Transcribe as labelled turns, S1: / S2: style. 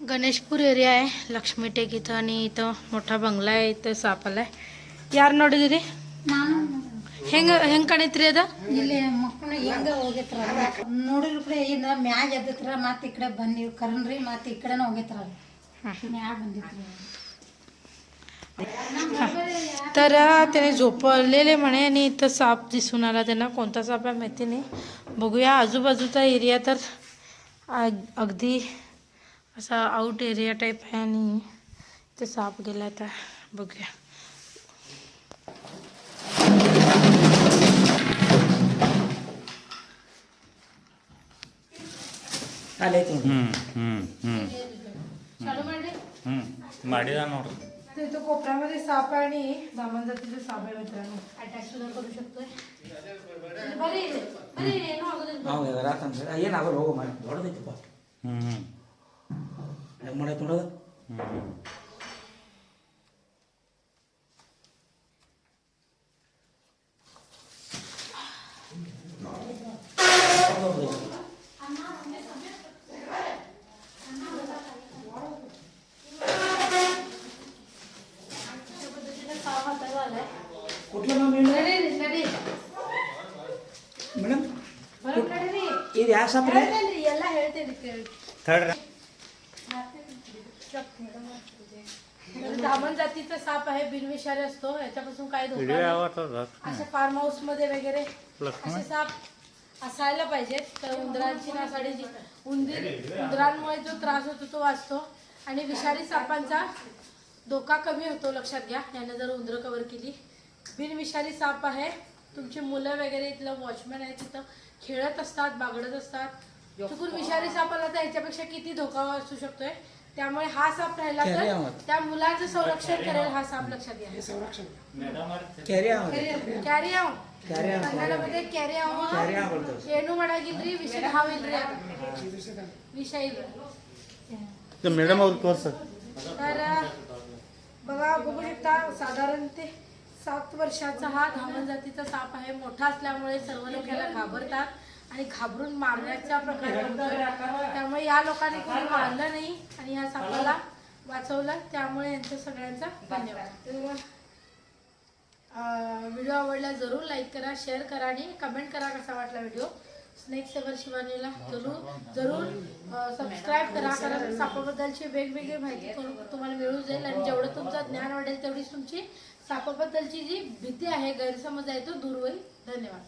S1: Ganeshpur area आहे Lakshmi take इथं आणि इथं मोठा बंगला आहे इथं साप आलाय ಯಾರು ನೋಡಿದಿರಿ ಹೆಂಗ ಹೆಂಗ್ ಕಾಣಿತ್ರಿ ಅದ
S2: ಇಲ್ಲಿ ಮಕ್ಕಳು ಹೆಂಗ ಹೋಗಿತ್ರ ನೋಡಿದ್ರ ಕಡೆ ಇನ್ನ ಮ್ಯಾಗ ಎದ್ದತ್ರ ಮತ್ತೆ ಈ ಕಡೆ ಬನ್ನಿ ಕರನ್ರಿ ಮತ್ತೆ ಈ ಕಡೆನ ಹೋಗಿತ್ರ ಮ್ಯಾಗ ಬಂದಿತ್ರಿ
S1: तर त्याने झोपलेले म्हणे आणि इथं साप दिसून आला त्यांना कोणता साप आहे माहिती नाही बघूया आजूबाजूचा एरिया तर अग- अगदी असा आउट एरिया टाईप आहे आणि इथे साप गेला आता बघूया
S3: ಅಲ್ಲೈತಿ
S4: ಹ್ಞೂ ಹ್ಞೂ ಹ್ಞೂ ಹ್ಞೂ ಮಾಡಿದ ನೋಡ್ರಿ
S1: इथं कोपऱ्यामध्ये साप आहे आणि दामन जातीचे साप आहे मित्रांनो अटॅक सुद्धा करू शकतोय बरे बरे ಏನೂ ಆಗೋದಿಲ್ಲ.
S3: ನಾವು ರಾತಂದ್ರೆ ಏನಾಗಲ್ಲ ಹೋಗೋ ಮಾಡಿ ದೊಡ್ಡದೈತಿಪ್ಪ
S4: ಹ್ಞೂ ಹ್ಞೂ
S3: ಹೆಂಗೆ ಮಾಡೈತೆ ನೋಡೋದು ಮೇಡಮ್ ಇದು ಯಾವ ಸಾಪ್ರೆ?
S1: ಎಲ್ಲ ಹೇಳ್ತೇನೆ
S4: म्हणजे
S1: धामण जातीचा साप आहे बिनविषारी असतो याच्यापासून काय धोका फार्म हाऊसमध्ये वगैरे साप असायला पाहिजे तर उंदरांची नासाडीची उंदीर उंदरांमुळे जो त्रास होतो तो वाचतो. आणि विषारी सापांचा धोका कमी होतो लक्षात घ्या. याने जर उंदरं कवर केली. बिनविषारी साप आहे. तुमची मुलं वगैरे इथलं वॉचमॅन आहे तिथं खेळत असतात बागडत असतात. चुकून विषारी सापाला तर ह्याच्यापेक्षा किती धोका असू शकतोय? त्यामुळे हा साप राहिला तर त्या मुलाचं संरक्षण करेल हा साप लक्षात घ्या. कॅरी आव कॅरी
S4: विषय
S1: तर बघा बघू शकता साधारण ते सात वर्षाचा हा धावण जातीचा साप आहे मोठा असल्यामुळे सर्व लोक याला घाबरतात आणि घाबरून मारण्याचा प्रकार. त्यामुळे या लोकांनी कोणी मारलं नाही आणि या सापाला वाचवलं. त्यामुळे यांचं सगळ्यांचा धन्यवाद. व्हिडिओ आवडला जरूर लाईक करा शेअर करा आणि कमेंट करा कसा वाटला व्हिडिओ. स्नेक सेवर शिवानीला जरूर जरूर सबस्क्राईब करा कारण सापाबद्दलची वेगवेगळी माहिती करून तुम्हाला मिळू जाईल आणि जेवढं तुमचं ज्ञान वाढेल तेवढीच तुमची सापाबद्दलची जी भीती आहे गैरसमज आहे तो दूर होईल. धन्यवाद.